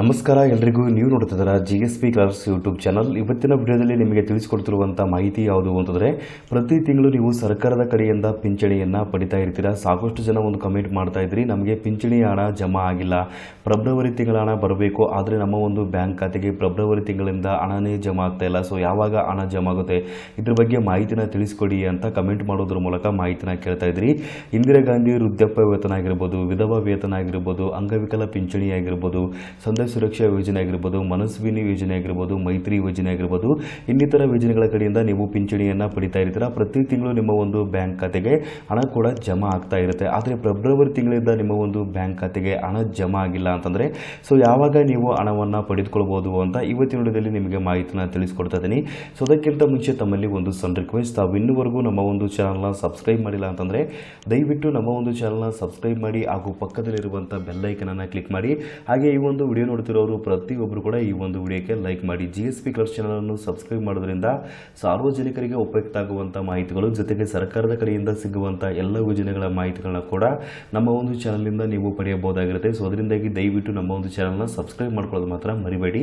ನಮಸ್ಕಾರ, ಎಲ್ರಿಗೂ ನೀವು ನೋಡ್ತಿದ್ದೀರಾ G S P class YouTube channel ಇವತ್ತಿನ ವಿಡಿಯೋದಲ್ಲಿ ನಿಮಗೆ ತಿಳಿಸಿಕೊಡ್ತಿರುವಂಥ ಮಾಹಿತಿ ಯಾವುದು ಅಂತಂದರೆ, ಪ್ರತಿ ತಿಂಗಳು ನೀವು ಸರ್ಕಾರದ ಕಡೆಯಿಂದ ಪಿಂಚಣಿಯನ್ನು ಪಡಿತಾ ಇರ್ತೀರಾ, ಸಾಕಷ್ಟು ಜನ ಒಂದು ಕಮೆಂಟ್ ಮಾಡ್ತಾ ಇದ್ರಿ, ನಮಗೆ ಪಿಂಚಣಿ ಹಣ ಜಮಾ ಆಗಿಲ್ಲ. ಫೆಬ್ರವರಿ ತಿಂಗಳ ಹಣ ಬರಬೇಕು, ಆದರೆ ನಮ್ಮ ಒಂದು ಬ್ಯಾಂಕ್ ಖಾತೆಗೆ ಫೆಬ್ರವರಿ ತಿಂಗಳಿಂದ ಹಣನೇ ಜಮಾ ಆಗ್ತಾ ಇಲ್ಲ. ಸೊ ಯಾವಾಗ ಹಣ ಜಮಾ ಆಗುತ್ತೆ? ಇದ್ರ ಬಗ್ಗೆ ಮಾಹಿತಿನ ತಿಳಿಸ್ಕೊಡಿ ಅಂತ ಕಮೆಂಟ್ ಮಾಡೋದ್ರ ಮೂಲಕ ಮಾಹಿತಿನ ಕೇಳ್ತಾ ಇದ್ರಿ. ಇಂದಿರಾ ಗಾಂಧಿ ವೃದ್ಧಾಪ್ಯ ವೇತನ ಆಗಿರ್ಬೋದು, ವಿಧವಾ ವೇತನ ಆಗಿರ್ಬೋದು, ಅಂಗವಿಕಲ ಪಿಂಚಣಿ ಆಗಿರ್ಬೋದು ಸುರಕ್ಷಾ ಯೋಜನೆ ಆಗಿರ್ಬೋದು, ಮನಸ್ವಿನಿ ಯೋಜನೆ ಆಗಿರ್ಬೋದು, ಮೈತ್ರಿ ಯೋಜನೆ ಆಗಿರ್ಬೋದು, ಇನ್ನಿತರ ಯೋಜನೆಗಳ ಕಡೆಯಿಂದ ನೀವು ಪಿಂಚಣಿಯನ್ನು ಪಡಿತಾ ಇರ್ತೀರ? ಪ್ರತಿ ತಿಂಗಳು ನಿಮ್ಮ ಒಂದು ಬ್ಯಾಂಕ್ ಖಾತೆಗೆ ಹಣ ಕೂಡ ಜಮಾ ಆಗ್ತಾ ಇರುತ್ತೆ. ಆದರೆ ಫೆಬ್ರವರಿ ತಿಂಗಳಿಂದ ನಿಮ್ಮ ಒಂದು ಬ್ಯಾಂಕ್ ಖಾತೆಗೆ ಹಣ ಜಮಾ ಆಗಿಲ್ಲ ಅಂತಂದರೆ, ಸೊ ಯಾವಾಗ ನೀವು ಹಣವನ್ನು ಪಡೆದುಕೊಳ್ಬೋದು ಅಂತ ಇವತ್ತಿನ ವಿಡಿಯೋದಲ್ಲಿ ನಿಮಗೆ ಮಾಹಿತಿನ ತಿಳಿಸ್ಕೊಡ್ತಾ ಇದ್ದೀನಿ. ಸೊ ಅದಕ್ಕಿಂತ ಮುಂಚೆ ತಮ್ಮಲ್ಲಿ ಒಂದು ಸಣ್ಣ ರಿಕ್ವೆಸ್ಟ್, ತಾವು ಇನ್ನುವರೆಗೂ ನಮ್ಮ ಒಂದು ಚಾನಲ್ನ ಸಬ್ಸ್ಕ್ರೈಬ್ ಮಾಡಿಲ್ಲ ಅಂತಂದರೆ, ದಯವಿಟ್ಟು ನಮ್ಮ ಒಂದು ಚಾನಲ್ನ ಸಬ್ಸ್ಕ್ರೈಬ್ ಮಾಡಿ, ಹಾಗೂ ಪಕ್ಕದಲ್ಲಿರುವಂಥ ಬೆಲ್ಲೈಕನನ್ನು ಕ್ಲಿಕ್ ಮಾಡಿ. ಹಾಗೆ ಈ ಒಂದು ವಿಡಿಯೋ ನೋಡ್ತಿರೋರು ಪ್ರತಿಯೊಬ್ಬರು ಕೂಡ ಈ ಒಂದು ವಿಡಿಯೋಕ್ಕೆ ಲೈಕ್ ಮಾಡಿ. ಜಿ ಎಸ್ ಪಿ ಕ್ಲಬ್ಸ್ ಚಾನಲನ್ನು ಸಬ್ಸ್ಕ್ರೈಬ್ ಮಾಡೋದ್ರಿಂದ ಸಾರ್ವಜನಿಕರಿಗೆ ಉಪಯುಕ್ತ ಆಗುವಂತಹ ಮಾಹಿತಿಗಳು, ಜೊತೆಗೆ ಸರ್ಕಾರದ ಕಡೆಯಿಂದ ಸಿಗುವಂಥ ಎಲ್ಲ ಯೋಜನೆಗಳ ಮಾಹಿತಿಗಳನ್ನ ಕೂಡ ನಮ್ಮ ಒಂದು ಚಾನಲ್ನಿಂದ ನೀವು ಪಡೆಯಬಹುದಾಗಿರುತ್ತೆ. ಸೊ ಅದರಿಂದಾಗಿ ದಯವಿಟ್ಟು ನಮ್ಮ ಒಂದು ಚಾನಲ್ನ ಸಬ್ಸ್ಕ್ರೈಬ್ ಮಾಡ್ಕೊಳ್ಳೋದು ಮಾತ್ರ ಮರಿಬೇಡಿ.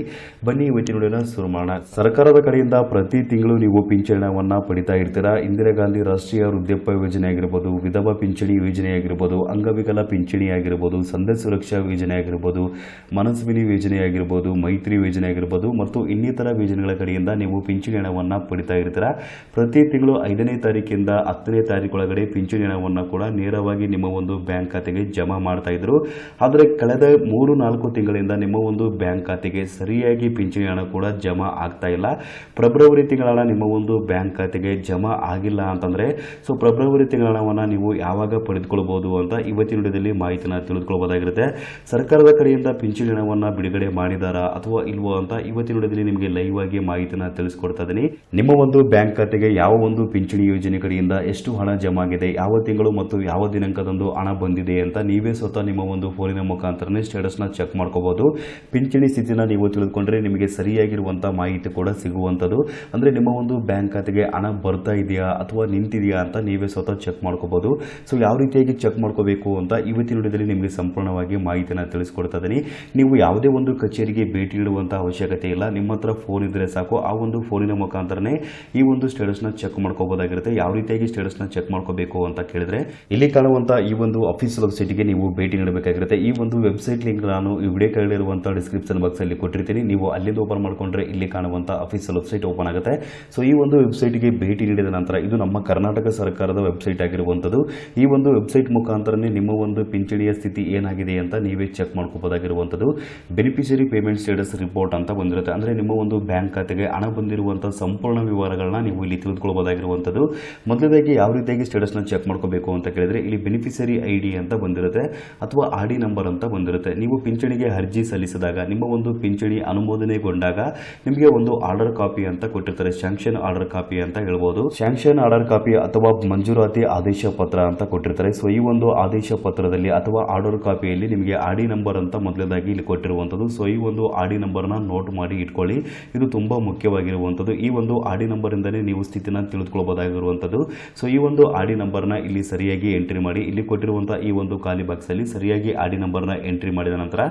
ಬನ್ನಿ ಇವತ್ತಿನ ವಿಡಿಯೋನ ಶುರು ಮಾಡೋಣ. ಸರ್ಕಾರದ ಕಡೆಯಿಂದ ಪ್ರತಿ ತಿಂಗಳು ನೀವು ಪಿಂಚಣವನ್ನು ಪಡಿತಾ ಇರ್ತೀರಾ? ಇಂದಿರಾ ಗಾಂಧಿ ರಾಷ್ಟ್ರೀಯ ವೃದ್ಧಾಪ್ಯ ಯೋಜನೆ ಆಗಿರ್ಬೋದು, ವಿಧವಾ ಪಿಂಚಣಿ ಯೋಜನೆ ಆಗಿರ್ಬೋದು, ಅಂಗವಿಕಲ ಪಿಂಚಣಿ ಆಗಿರ್ಬೋದು ಸಂದ ಸುರಕ್ಷಾ ಯೋಜನೆ ಆಗಿರ್ಬೋದು ಮನಸ್ವಿನಿ ಯೋಜನೆ ಆಗಿರ್ಬೋದು, ಮೈತ್ರಿ ಯೋಜನೆ ಆಗಿರ್ಬೋದು ಮತ್ತು ಇನ್ನಿತರ ಯೋಜನೆಗಳ ಕಡೆಯಿಂದ ನೀವು ಪಿಂಚಣಿ ಹಣವನ್ನು ಪಡಿತಾ ಇರ್ತೀರ? ಪ್ರತಿ ತಿಂಗಳು ಐದನೇ ತಾರೀಕಿಂದ ಹತ್ತನೇ ತಾರೀಕೊಳಗಡೆ ಪಿಂಚಣಿ ಹಣವನ್ನು ಕೂಡ ನೇರವಾಗಿ ನಿಮ್ಮ ಒಂದು ಬ್ಯಾಂಕ್ ಖಾತೆಗೆ ಜಮಾ ಮಾಡ್ತಾ ಇದ್ರು. ಆದರೆ ಕಳೆದ ಮೂರು ನಾಲ್ಕು ತಿಂಗಳಿಂದ ನಿಮ್ಮ ಒಂದು ಬ್ಯಾಂಕ್ ಖಾತೆಗೆ ಸರಿಯಾಗಿ ಪಿಂಚಣಿ ಹಣ ಕೂಡ ಜಮಾ ಆಗ್ತಾ ಇಲ್ಲ. ಫೆಬ್ರವರಿ ತಿಂಗಳ ಹಣ ನಿಮ್ಮ ಒಂದು ಬ್ಯಾಂಕ್ ಖಾತೆಗೆ ಜಮಾ ಆಗಿಲ್ಲ ಅಂತಂದರೆ, ಸೊ ಫೆಬ್ರವರಿ ತಿಂಗಳ ಹಣವನ್ನು ನೀವು ಯಾವಾಗ ಪಡೆದುಕೊಳ್ಬೋದು ಅಂತ ಇವತ್ತಿನ ವಿಡಿಯೋದಲ್ಲಿ ಮಾಹಿತಿನ ತಿಳಿದುಕೊಳ್ಬೋದಾಗಿರುತ್ತೆ. ಸರ್ಕಾರದ ಕಡೆಯಿಂದ ಪಿಂಚಣಿ ಹಣವನ್ನು ಬಿಡುಗಡೆ ಮಾಡಿದಾರಾ ಅಥವಾ ಇಲ್ವೋ ಅಂತ ಇವತ್ತಿನ ವಿಡಿಯೋದಲ್ಲಿ ನಿಮಗೆ ಲೈವ್ ಆಗಿ ಮಾಹಿತಿನ ತಿಳಿಸ್ಕೊಡ್ತಾ ಇದ್ದೀನಿ. ನಿಮ್ಮ ಒಂದು ಬ್ಯಾಂಕ್ ಖಾತೆಗೆ ಯಾವ ಒಂದು ಪಿಂಚಣಿ ಯೋಜನೆ ಕಡೆಯಿಂದ ಎಷ್ಟು ಹಣ ಜಮಾ ಆಗಿದೆ ಯಾವ ತಿಂಗಳು ಮತ್ತು ಯಾವ ದಿನಾಂಕದಂದು ಹಣ ಬಂದಿದೆ ಅಂತ ನೀವೇ ಸ್ವತಃ ನಿಮ್ಮ ಒಂದು ಫೋನಿನ ಮುಖಾಂತರನೇ ಸ್ಟೇಟಸ್ನ ಚೆಕ್ ಮಾಡ್ಕೋಬಹುದು ಪಿಂಚಣಿ ಸ್ಥಿತಿನ ನೀವು ತಿಳಿದುಕೊಂಡ್ರೆ ನಿಮಗೆ ಸರಿಯಾಗಿರುವಂತಹ ಮಾಹಿತಿ ಕೂಡ ಸಿಗುವಂಥದ್ದು. ಅಂದ್ರೆ ನಿಮ್ಮ ಒಂದು ಬ್ಯಾಂಕ್ ಖಾತೆಗೆ ಹಣ ಬರ್ತಾ ಇದೆಯಾ ಅಥವಾ ನಿಂತಿದೆಯಾ ಅಂತ ನೀವೇ ಸ್ವತಃ ಚೆಕ್ ಮಾಡ್ಕೋಬಹುದು ಸೊ ಯಾವ ರೀತಿಯಾಗಿ ಚೆಕ್ ಮಾಡ್ಕೋಬೇಕು ಅಂತ ಇವತ್ತಿನ ವಿಡಿಯೋದಲ್ಲಿ ನಿಮಗೆ ಸಂಪೂರ್ಣವಾಗಿ ಮಾಹಿತಿನ ತಿಳಿಸ್ಕೊಡ್ತಾ ಇದ್ದೀನಿ. ನೀವು ಯಾವುದೇ ಒಂದು ಕಚೇರಿಗೆ ಭೇಟಿ ನೀಡುವಂಥ ಅವಶ್ಯಕತೆ ಇಲ್ಲ. ನಿಮ್ಮ ಹತ್ರ ಫೋನ್ ಇದ್ದರೆ ಸಾಕು. ಆ ಒಂದು ಫೋನಿನ ಮುಖಾಂತರನೇ ಈ ಒಂದು ಸ್ಟೇಟಸ್ನ ಚೆಕ್ ಮಾಡ್ಕೋಬೋದಾಗಿರುತ್ತೆ. ಯಾವ ರೀತಿಯಾಗಿ ಸ್ಟೇಟಸ್ನ ಚೆಕ್ ಮಾಡ್ಕೋಬೇಕು ಅಂತ ಕೇಳಿದ್ರೆ ಇಲ್ಲಿ ಕಾಣುವಂಥ ಈ ಒಂದು ಅಫಿಷಿಯಲ್ ವೆಬ್ಸೈಟ್ಗೆ ನೀವು ಭೇಟಿ ನೀಡಬೇಕಾಗಿರುತ್ತೆ. ಈ ಒಂದು ವೆಬ್ಸೈಟ್ ಲಿಂಕ್ ನಾನು ಈ ವಿಡಿಯೋ ಕೆಳಗಿರುವಂಥ ಡಿಸ್ಕ್ರಿಪ್ಷನ್ ಬಾಕ್ಸಲ್ಲಿ ಕೊಟ್ಟಿರ್ತೀನಿ. ನೀವು ಅಲ್ಲಿಂದ ಓಪನ್ ಮಾಡ್ಕೊಂಡ್ರೆ ಇಲ್ಲಿ ಕಾಣುವಂಥ ಆಫೀಸ್ ವೆಬ್ಸೈಟ್ ಓಪನ್ ಆಗುತ್ತೆ. ಸೊ ಈ ಒಂದು ವೆಬ್ಸೈಟ್ಗೆ ಭೇಟಿ ನೀಡಿದ ನಂತರ ಇದು ನಮ್ಮ ಕರ್ನಾಟಕ ಸರ್ಕಾರದ ವೆಬ್ಸೈಟ್ ಆಗಿರುವಂಥದ್ದು. ಈ ಒಂದು ವೆಬ್ಸೈಟ್ ಮುಖಾಂತರನೇ ನಿಮ್ಮ ಒಂದು ಪಿಂಚಣಿಯ ಸ್ಥಿತಿ ಏನಾಗಿದೆ ಅಂತ ನೀವೇ ಚೆಕ್ ಮಾಡ್ಕೋಬೋದಾಗಿರುವಂಥದ್ದು. ಬೆನಿಫಿಷರಿ ಪೇಮೆಂಟ್ ಸ್ಟೇಟಸ್ ರಿಪೋರ್ಟ್ ಅಂತ ಬಂದಿರುತ್ತೆ. ಅಂದರೆ ನಿಮ್ಮ ಒಂದು ಬ್ಯಾಂಕ್ ಖಾತೆಗೆ ಹಣ ಬಂದಿರುವಂಥ ಸಂಪೂರ್ಣ ವಿವರಗಳನ್ನ ನೀವು ಇಲ್ಲಿ ತಿಳಿದುಕೊಳ್ಬೋದಾಗಿರುವಂಥದ್ದು. ಮೊದಲದಾಗಿ ಯಾವ ರೀತಿಯಾಗಿ ಸ್ಟೇಟಸ್ನ ಚೆಕ್ ಮಾಡ್ಕೋಬೇಕು ಅಂತ ಕೇಳಿದರೆ ಇಲ್ಲಿ ಬೆನಿಫಿಷರಿ ಐ ಡಿ ಅಂತ ಬಂದಿರುತ್ತೆ ಅಥವಾ ಆರ್ ಡಿ ನಂಬರ್ ಅಂತ ಬಂದಿರುತ್ತೆ. ನೀವು ಪಿಂಚಣಿಗೆ ಅರ್ಜಿ ಸಲ್ಲಿಸಿದಾಗ, ನಿಮ್ಮ ಒಂದು ಪಿಂಚಣಿ ಅನುಮೋದನೆಗೊಂಡಾಗ ನಿಮಗೆ ಒಂದು ಆರ್ಡರ್ ಕಾಪಿ ಅಂತ ಕೊಟ್ಟಿರ್ತಾರೆ. ಶಾಂಕ್ಷನ್ ಆರ್ಡರ್ ಕಾಪಿ ಅಂತ ಹೇಳ್ಬೋದು. ಶಾಂಕ್ಷನ್ ಆರ್ಡರ್ ಕಾಪಿ ಅಥವಾ ಮಂಜೂರಾತಿ ಆದೇಶ ಪತ್ರ ಅಂತ ಕೊಟ್ಟಿರ್ತಾರೆ. ಸೊ, ಈ ಒಂದು ಆದೇಶ ಪತ್ರದಲ್ಲಿ ಅಥವಾ ಆರ್ಡರ್ ಕಾಪಿಯಲ್ಲಿ ನಿಮಗೆ ಆರ್ ಡಿ ನಂಬರ್ ಅಂತ ಮೊದಲದಾಗಿ ಇಲ್ಲಿ ಕೊಟ್ಟಿರುವಂಥದ್ದು ಸೊ ಈ ಒಂದು ಆರ್ ಡಿ ನಂಬರ್ನ ನೋಟ್ ಮಾಡಿ ಇಟ್ಕೊಳ್ಳಿ. ಇದು ತುಂಬ ಮುಖ್ಯವಾಗಿರುವಂಥದ್ದು ಈ ಒಂದು ಆರ್ ಡಿ ನಂಬರಿಂದಲೇ ನೀವು ಸ್ಥಿತಿನ ತಿಳಿದುಕೊಳ್ಬೋದಾಗಿರುವಂಥದ್ದು ಸೊ ಈ ಒಂದು ಆರ್ ಡಿ ನಂಬರ್ನ ಇಲ್ಲಿ ಸರಿಯಾಗಿ ಎಂಟ್ರಿ ಮಾಡಿ. ಇಲ್ಲಿ ಕೊಟ್ಟಿರುವಂಥ ಈ ಒಂದು ಖಾಲಿ ಬಾಕ್ಸಲ್ಲಿ ಸರಿಯಾಗಿ ಆರ್ ಡಿ ನಂಬರ್ನ ಎಂಟ್ರಿ ಮಾಡಿದ ನಂತರ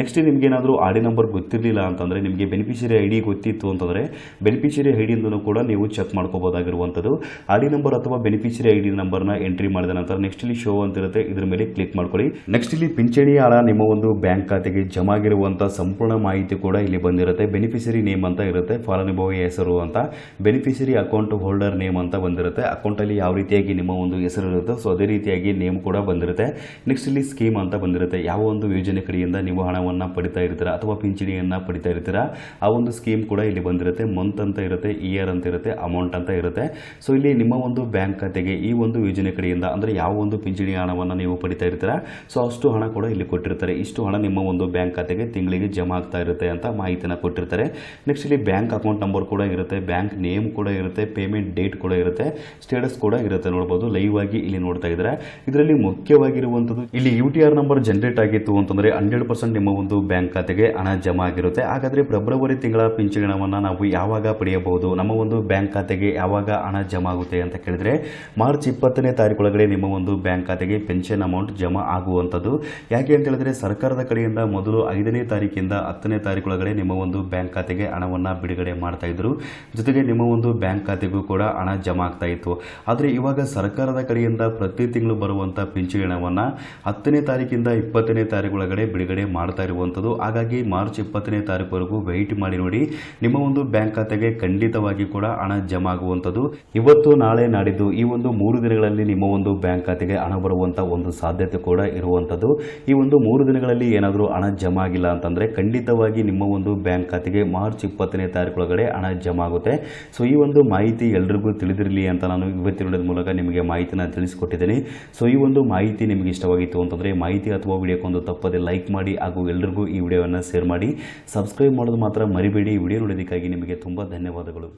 ನೆಕ್ಸ್ಟ್ ನಿಮ್ಗೆ ಏನಾದರೂ ಆರ್ ಡಿ ನಂಬರ್ ಗೊತ್ತಿರಲಿಲ್ಲ ಅಂತಂದರೆ, ನಿಮಗೆ ಬೆನಿಫಿಷರಿ ಐ ಡಿ ಗೊತ್ತಿತ್ತು ಅಂತಂದರೆ ಬೆನಿಫಿಷರಿ ಐ ಡಿಯಿಂದನೂ ಕೂಡ ನೀವು ಚೆಕ್ ಮಾಡ್ಕೋಬೋದಾಗಿರುವಂಥದ್ದು ಆರ್ ಡಿ ನಂಬರ್ ಅಥವಾ ಬೆನಿಫಿಷರಿ ಐ ಡಿ ನಂಬರ್ನ ಎಂಟ್ರಿ ಮಾಡಿದ ನಂತರ ನೆಕ್ಸ್ಟ್ ಇಲ್ಲಿ ಶೋ ಅಂತಿರುತ್ತೆ. ಇದ್ರ ಮೇಲೆ ಕ್ಲಿಕ್ ಮಾಡ್ಕೊಳ್ಳಿ. ನೆಕ್ಸ್ಟ್ ಇಲ್ಲಿ ಪಿಂಚಣಿ ಹಣ ನಿಮ್ಮ ಒಂದು ಬ್ಯಾಂಕ್ ಖಾತೆಗೆ ಜಮಾ ಆಗಿರುವಂಥ ಸಂಪೂರ್ಣ ಮಾಹಿತಿ ಕೂಡ ಇಲ್ಲಿ ಬಂದಿರುತ್ತೆ. ಬೆನಿಫಿಷರಿ ನೇಮ್ ಅಂತ ಇರುತ್ತೆ. ಫಲಾನುಭವಿ ಹೆಸರು ಅಂತ. ಬೆನಿಫಿಷರಿ ಅಕೌಂಟ್ ಹೋಲ್ಡರ್ ನೇಮ್ ಅಂತ ಬಂದಿರುತ್ತೆ. ಅಕೌಂಟಲ್ಲಿ ಯಾವ ರೀತಿಯಾಗಿ ನಿಮ್ಮ ಒಂದು ಹೆಸರು ಇರುತ್ತೆ, ಸೊ ಅದೇ ರೀತಿಯಾಗಿ ನೇಮ್ ಕೂಡ ಬಂದಿರುತ್ತೆ. ನೆಕ್ಸ್ಟ್ ಇಲ್ಲಿ ಸ್ಕೀಮ್ ಅಂತ ಬಂದಿರುತ್ತೆ. ಯಾವ ಒಂದು ಯೋಜನೆ ಕಡೆಯಿಂದ ನೀವು ಹಣವನ್ನು ಪಡಿತಾ ಇರ್ತೀರಾ ಅಥವಾ ಪಿಂಚಣಿಯನ್ನು ಪಡಿತಾ ಇರ್ತೀರಾ, ಆ ಒಂದು ಸ್ಕೀಮ್ ಕೂಡ ಇಲ್ಲಿ ಬಂದಿರುತ್ತೆ. ಮಂತ್ ಅಂತ ಇರುತ್ತೆ ಇಯರ್ ಅಂತ ಇರುತ್ತೆ ಅಮೌಂಟ್ ಅಂತ ಇರುತ್ತೆ. ಸೊ ಇಲ್ಲಿ ನಿಮ್ಮ ಒಂದು ಬ್ಯಾಂಕ್ ಖಾತೆಗೆ ಈ ಒಂದು ಯೋಜನೆ ಕಡೆಯಿಂದ, ಅಂದರೆ ಯಾವ ಒಂದು ಪಿಂಚಣಿ ಹಣವನ್ನು ನೀವು ಪಡಿತಾ ಇರ್ತೀರಾ, ಸೊ ಅಷ್ಟು ಹಣ ಕೂಡ ಇಲ್ಲಿ ಕೊಟ್ಟಿರ್ತಾರೆ. ಇಷ್ಟು ಹಣ ನಿಮ್ಮ ಒಂದು ಬ್ಯಾಂಕ್ ಖಾತೆಗೆ ತಿಂಗಳಿಗೆ ಜಮಾ ಆಗ್ತಾ ಇರುತ್ತೆ ಅಂತ ಮಾಹಿತಿನ ಕೊಟ್ಟಿರ್ತಾರೆ. ನೆಕ್ಸ್ಟ್ ಇಲ್ಲಿ ಬ್ಯಾಂಕ್ ಅಕೌಂಟ್ ನಂಬರ್ ಕೂಡ ಇರುತ್ತೆ ಬ್ಯಾಂಕ್ ನೇಮ್ ಕೂಡ ಇರುತ್ತೆ ಪೇಮೆಂಟ್ ಡೇಟ್ ಕೂಡ ಇರುತ್ತೆ ಸ್ಟೇಟಸ್ ಕೂಡ ಇರುತ್ತೆ ನೋಡ್ಬೋದು. ಲೈವ್ ಆಗಿ ಇಲ್ಲಿ ನೋಡ್ತಾ ಇದ್ದಾರೆ ಇದರಲ್ಲಿ ಮುಖ್ಯವಾಗಿರುವಂಥದ್ದು ಇಲ್ಲಿ U T R number generate ಆಗಿತ್ತು ಅಂತಂದರೆ ಹಂಡ್ರೆಡ್ ಪರ್ಸೆಂಟ್ ನಿಮ್ಮ ಒಂದು ಬ್ಯಾಂಕ್ ಖಾತೆಗೆ ಹಣ ಜಮಾ ಆಗಿರುತ್ತೆ. ಹಾಗಾದರೆ ಫೆಬ್ರವರಿ ತಿಂಗಳ ಪಿಂಚಣಿ ಹಣವನ್ನು ನಾವು ಯಾವಾಗ ಪಡೆಯಬಹುದು? ನಮ್ಮ ಒಂದು ಬ್ಯಾಂಕ್ ಖಾತೆಗೆ ಯಾವಾಗ ಹಣ ಜಮಾ ಆಗುತ್ತೆ ಅಂತ ಕೇಳಿದ್ರೆ, ಮಾರ್ಚ್ ಇಪ್ಪತ್ತನೇ ತಾರೀಕೊಳಗಡೆ ನಿಮ್ಮ ಒಂದು ಬ್ಯಾಂಕ್ ಖಾತೆಗೆ ಪೆನ್ಷನ್ ಅಮೌಂಟ್ ಜಮಾ ಆಗುವಂಥದ್ದು ಯಾಕೆ ಅಂತ ಹೇಳಿದ್ರೆ ಸರ್ಕಾರದ ಕಡೆಯಿಂದ ಮೊದಲು ಐದು ಐದನೇ ತಾರೀಕಿಂದ ಹತ್ತನೇ ತಾರೀಕೊಳಗಡೆ ನಿಮ್ಮ ಒಂದು ಬ್ಯಾಂಕ್ ಖಾತೆಗೆ ಹಣವನ್ನು ಬಿಡುಗಡೆ ಮಾಡ್ತಾ ಇದ್ರು. ಜೊತೆಗೆ ನಿಮ್ಮ ಒಂದು ಬ್ಯಾಂಕ್ ಖಾತೆಗೂ ಕೂಡ ಹಣ ಜಮಾ ಆಗ್ತಾ ಇತ್ತು. ಆದರೆ ಇವಾಗ ಸರ್ಕಾರದ ಕಡೆಯಿಂದ ಪ್ರತಿ ತಿಂಗಳು ಬರುವಂಥ ಪಿಂಚಣಿ ಹಣವನ್ನು ಹತ್ತನೇ ತಾರೀಕಿಂದ ಇಪ್ಪತ್ತನೇ ತಾರೀಕೊಳಗಡೆ ಬಿಡುಗಡೆ ಮಾಡ್ತಾ ಇರುವಂಥದ್ದು ಹಾಗಾಗಿ ಮಾರ್ಚ್ ಇಪ್ಪತ್ತನೇ ತಾರೀಕುವರೆಗೂ ವೆಯ್ಟ್ ಮಾಡಿ ನೋಡಿ ನಿಮ್ಮ ಒಂದು ಬ್ಯಾಂಕ್ ಖಾತೆಗೆ ಖಂಡಿತವಾಗಿ ಕೂಡ ಹಣ ಜಮಾ ಆಗುವಂಥದ್ದು ಇವತ್ತು ನಾಳೆ ನಾಡಿದ್ದು ಈ ಒಂದು ಮೂರು ದಿನಗಳಲ್ಲಿ ನಿಮ್ಮ ಒಂದು ಬ್ಯಾಂಕ್ ಖಾತೆಗೆ ಹಣ ಬರುವಂಥ ಒಂದು ಸಾಧ್ಯತೆ ಕೂಡ ಇರುವಂಥದ್ದು ಈ ಒಂದು ಮೂರು ದಿನಗಳಲ್ಲಿ ಏನಾದರೂ ಹಣ ಜಮಾ ಆಗಿಲ್ಲ ಅಂತಂದರೆ ಖಂಡಿತವಾಗಿ ನಿಮ್ಮ ಒಂದು ಬ್ಯಾಂಕ್ ಖಾತೆಗೆ ಮಾರ್ಚ್ ಇಪ್ಪತ್ತನೇ ತಾರೀಕೊಳಗಡೆ ಹಣ ಜಮಾ ಆಗುತ್ತೆ. ಸೊ ಈ ಒಂದು ಮಾಹಿತಿ ಎಲ್ರಿಗೂ ತಿಳಿದಿರಲಿ ಅಂತ ನಾನು ಇವತ್ತಿನ ಮೂಲಕ ನಿಮಗೆ ಮಾಹಿತಿನ ತಿಳಿಸಿಕೊಟ್ಟಿದ್ದೀನಿ. ಸೊ ಈ ಒಂದು ಮಾಹಿತಿ ನಿಮಗೆ ಇಷ್ಟವಾಗಿತ್ತು ಅಂತಂದರೆ ಮಾಹಿತಿ ಅಥವಾ ವಿಡಿಯೋಕ್ಕೊಂದು ತಪ್ಪದೆ ಲೈಕ್ ಮಾಡಿ ಹಾಗೂ ಎಲ್ರಿಗೂ ಈ ವಿಡಿಯೋವನ್ನು ಶೇರ್ ಮಾಡಿ. ಸಬ್ಸ್ಕ್ರೈಬ್ ಮಾಡೋದು ಮಾತ್ರ ಮರಿಬೇಡಿ. ವಿಡಿಯೋ ನೋಡೋದಕ್ಕಾಗಿ ನಿಮಗೆ ತುಂಬ ಧನ್ಯವಾದಗಳು.